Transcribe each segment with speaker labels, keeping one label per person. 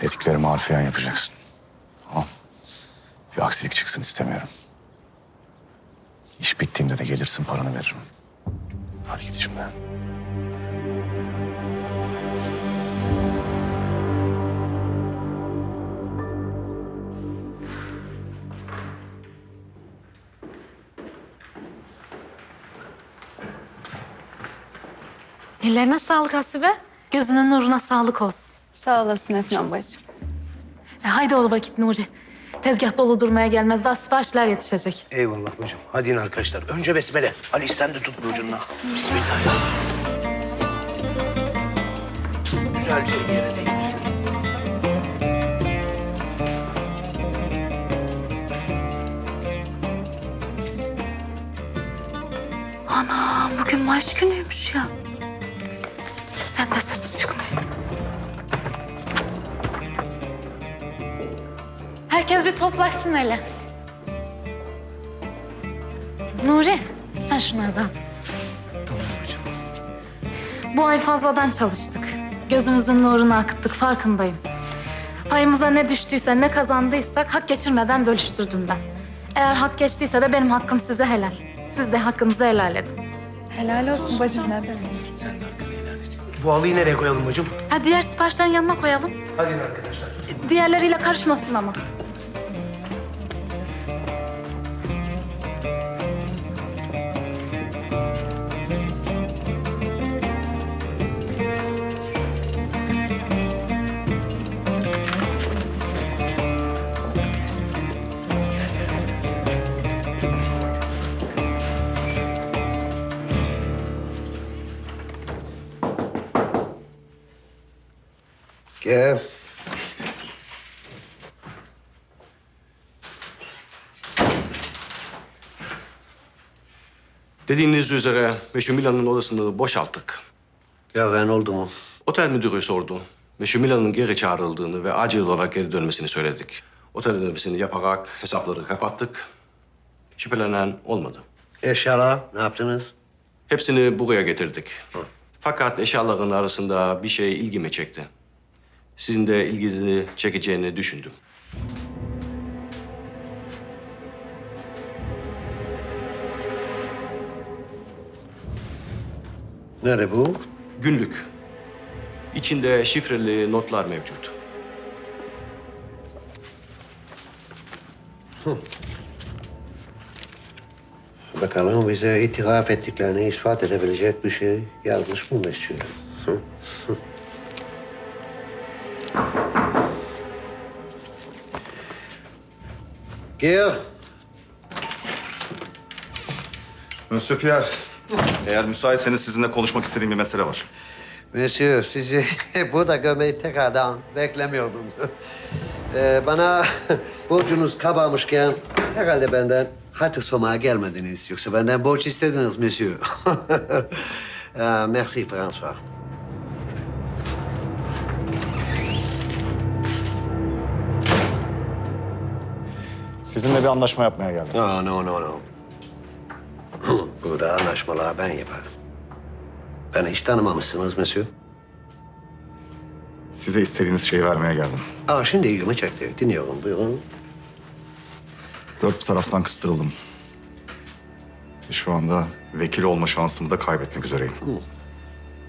Speaker 1: Dediklerimi harfiyen yapacaksın. Tamam. Bir aksilik çıksın istemiyorum. İş bittiğinde de gelirsin paranı veririm. Hadi git şimdi.
Speaker 2: Ellerine sağlık Hasibe. Gözünün nuruna sağlık olsun.
Speaker 3: Sağ olasın Efnan bacım.
Speaker 2: E haydi ol vakit Nuri. Tezgah dolu durmaya gelmez. Daha siparişler yetişecek.
Speaker 4: Eyvallah hocam. Hadi in arkadaşlar. Önce besmele. Ali sen de tut bu ucundan. Bismillahirrahmanirrahim. Güzelce yere değdirsin.
Speaker 2: Ana bugün maaş günüymüş ya. Sen de sesi çıkmıyor. Herkes bir toplaşsın hele. Nuri, sen şunlardan at. Bu ay fazladan çalıştık. Gözümüzün nurunu akıttık, farkındayım. Payımıza ne düştüyse, ne kazandıysak hak geçirmeden bölüştürdüm ben. Eğer hak geçtiyse de benim hakkım size helal. Siz de hakkınızı helal edin.
Speaker 3: Helal olsun bacım ne demek.
Speaker 4: Sen de hakkını helal et. Bu halıyı nereye koyalım hocam?
Speaker 2: Ha diğer siparişlerin yanına koyalım.
Speaker 4: Hadi arkadaşlar.
Speaker 2: Diğerleriyle karışmasın ama.
Speaker 4: Gel.
Speaker 5: Dediğiniz üzere Meşhur Milan'ın odasını boşalttık.
Speaker 4: Ya ben oldu mu?
Speaker 5: Otel müdürü sordu. Meşhur Milan'ın geri çağrıldığını ve acil olarak geri dönmesini söyledik. Otel ödemesini yaparak hesapları kapattık. Şüphelenen olmadı.
Speaker 4: Eşyalar ne yaptınız?
Speaker 5: Hepsini buraya getirdik. Fakat eşyaların arasında bir şey ilgimi çekti. Sizin de ilginizi çekeceğini düşündüm.
Speaker 4: Nerede bu?
Speaker 5: Günlük. İçinde şifreli notlar mevcut.
Speaker 4: Bakalım bize itiraf ettiklerini ispat edebilecek bir şey yazmış mı Mesut? Gel.
Speaker 1: Monsieur Pierre, eğer müsaitseniz sizinle konuşmak istediğim bir mesele var.
Speaker 4: Monsieur, sizi burada görmeyi tekrardan beklemiyordum. Ee, bana borcunuz kabarmışken herhalde benden hatır sormaya gelmediniz. Yoksa benden borç istediniz Monsieur. Ee, merci François.
Speaker 1: Sizinle bir anlaşma yapmaya geldim.
Speaker 4: No, no, no, no. Burada anlaşmalar ben yaparım. Beni hiç tanımamışsınız Monsieur.
Speaker 1: Size istediğiniz şeyi vermeye geldim.
Speaker 4: Aa, şimdi ilgimi çekti. Dinliyorum, buyurun.
Speaker 1: Dört taraftan kıstırıldım. Şu anda vekil olma şansımı da kaybetmek üzereyim.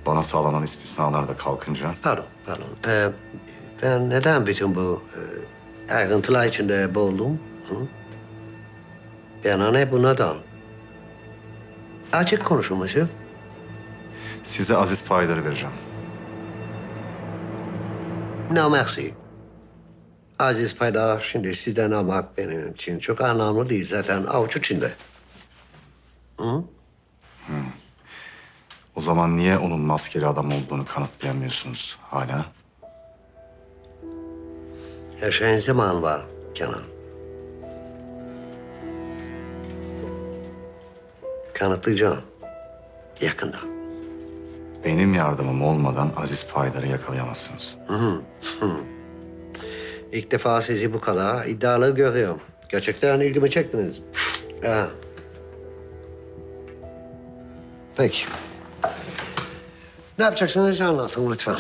Speaker 1: Bana sağlanan istisnalar da kalkınca
Speaker 4: Pardon, pardon. Ee, ben neden bütün bu e, ayrıntılar içinde boğuldum? Hı? Ben ne bu neden? Açık konuşun Monsieur.
Speaker 1: size aziz payları vereceğim.
Speaker 4: No merci. Aziz Paydar şimdi sizden almak benim için çok anlamlı değil. Zaten avuç içinde.
Speaker 1: O zaman niye onun maskeli adam olduğunu kanıtlayamıyorsunuz hala?
Speaker 4: Her şeyin zamanı var Kenan. Kanıtlayacağım. Yakında.
Speaker 1: Benim yardımım olmadan Aziz Paydar'ı yakalayamazsınız.
Speaker 4: İlk defa sizi bu kadar iddialı görüyorum. Gerçekten ilgimi çektiniz. Ha. Peki. Ne yapacaksınız anlatın lütfen.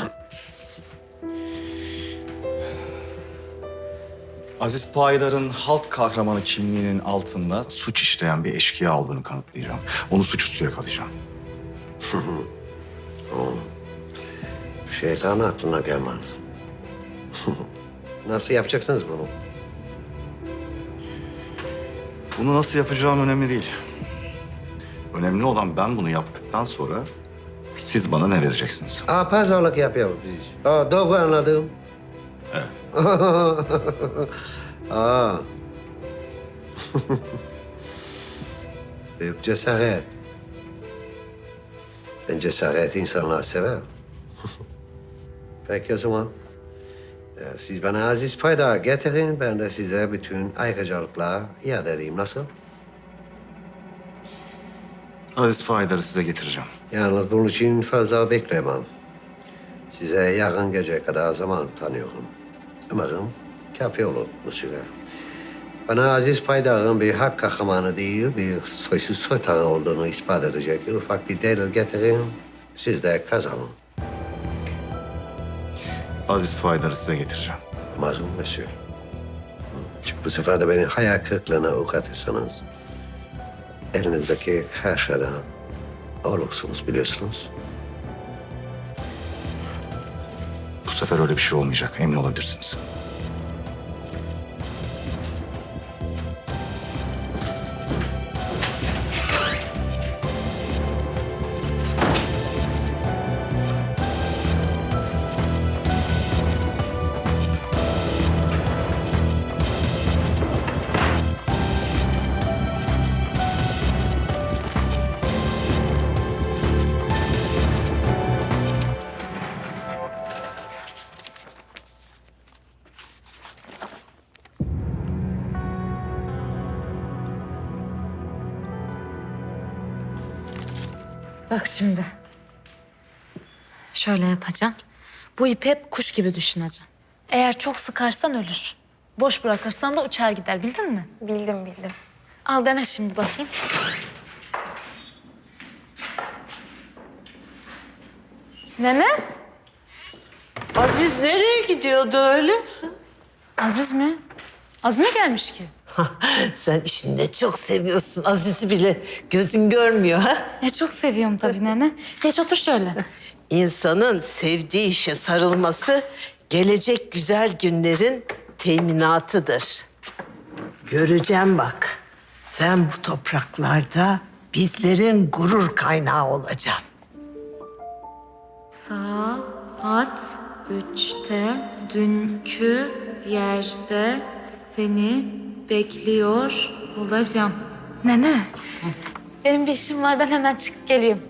Speaker 1: Aziz Payidar'ın halk kahramanı kimliğinin altında suç işleyen bir eşkıya olduğunu kanıtlayacağım. Onu suçüstü yakalayacağım.
Speaker 4: Şeytan aklına gelmez. Nasıl yapacaksınız bunu?
Speaker 1: Bunu nasıl yapacağım önemli değil. Önemli olan ben bunu yaptıktan sonra siz bana ne vereceksiniz?
Speaker 4: Aa, pazarlık yapıyoruz biz. Aa, doğru anladım.
Speaker 1: Evet.
Speaker 4: Aa. Büyük cesaret. Ben cesaret insanlar sever. Peki o zaman. e, Siz bana aziz fayda getirin, ben de size bütün ayrıcalıklar iade edeyim. Nasıl?
Speaker 1: Aziz Payidar'ı size getireceğim.
Speaker 4: Yalnız bunun için fazla beklemem. Size yarın gece kadar zaman tanıyorum. Umarım kafi olur bu süre. Bana Aziz Paydar'ın bir hak kahramanı değil, bir soysuz soytarı olduğunu ispat edecek bir ufak bir delil getirin. Siz de kazanın.
Speaker 1: Aziz Payidar'ı size getireceğim.
Speaker 4: Umarım monsieur. Çünkü bu sefer de beni hayal kırıklığına uğratırsanız... ...elinizdeki her şeyden olursunuz biliyorsunuz.
Speaker 1: Sefer öyle bir şey olmayacak, emin olabilirsiniz.
Speaker 2: Bak şimdi. Şöyle yapacaksın. Bu ipi hep kuş gibi düşüneceksin. Eğer çok sıkarsan ölür. Boş bırakırsan da uçar gider bildin mi?
Speaker 3: Bildim bildim.
Speaker 2: Al dene şimdi bakayım. Nene?
Speaker 6: Aziz nereye gidiyordu öyle?
Speaker 2: Aziz mi? Az mı gelmiş ki?
Speaker 6: Sen işini ne çok seviyorsun. Aziz'i bile gözün görmüyor ha?
Speaker 2: Ne çok seviyorum tabii nene. Geç otur şöyle.
Speaker 6: İnsanın sevdiği işe sarılması gelecek güzel günlerin teminatıdır. Göreceğim bak. Sen bu topraklarda bizlerin gurur kaynağı olacaksın.
Speaker 2: Saat üçte dünkü yerde seni bekliyor olacağım. Nene, benim bir işim var. Ben hemen çıkıp geliyorum.